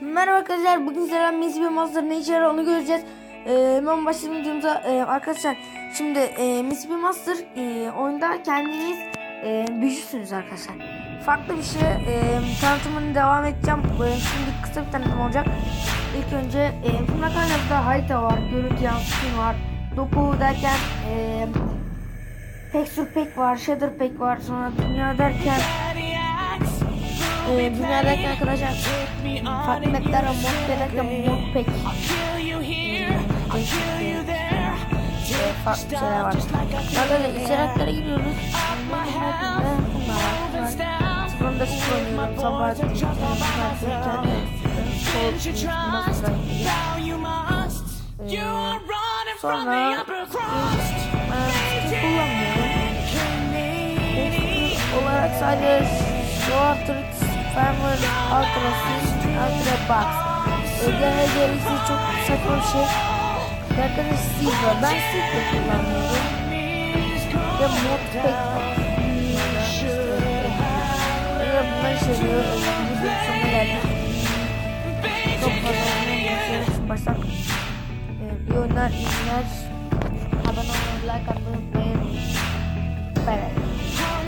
Merhaba arkadaşlar bugün sizlerle Messi ve Master ne işe onu göreceğiz. Ee, hemen başlayalım videomuza. Ee, arkadaşlar şimdi e, Messi ve Master e, oyunda kendiniz e, büyücüsünüz arkadaşlar. Farklı bir şey e, tanıtımını devam edeceğim. E, şimdi kısa bir tanıtım olacak. İlk önce e, şimdi arkadaşlar harita var, görüntü yansıtım var, doku derken e, texture pack var, shader pack var, sonra dünya derken e, dünya derken arkadaşlar farklı mapler var, mod derken mod pack e, farklı şeyler var. Arkadaşlar içeriklere giriyoruz. Sıfırında sıfır oynuyorum. Sabah Sonra kullanmıyorum. olarak sadece Shortrix, Farmer, Ultra Fist, Ultra Box. Ödeme gereksiz çok saçma bir şey. Steve var. Ben Steve de kullanmıyorum. Ve mod pack var. Evet bunları seviyorum. Bir sonuna geldik. Çok fazla. Başak. Ee, iyi oyunlar, iyi günler. Abone olmayı, like atmayı unutmayın. Bay bay.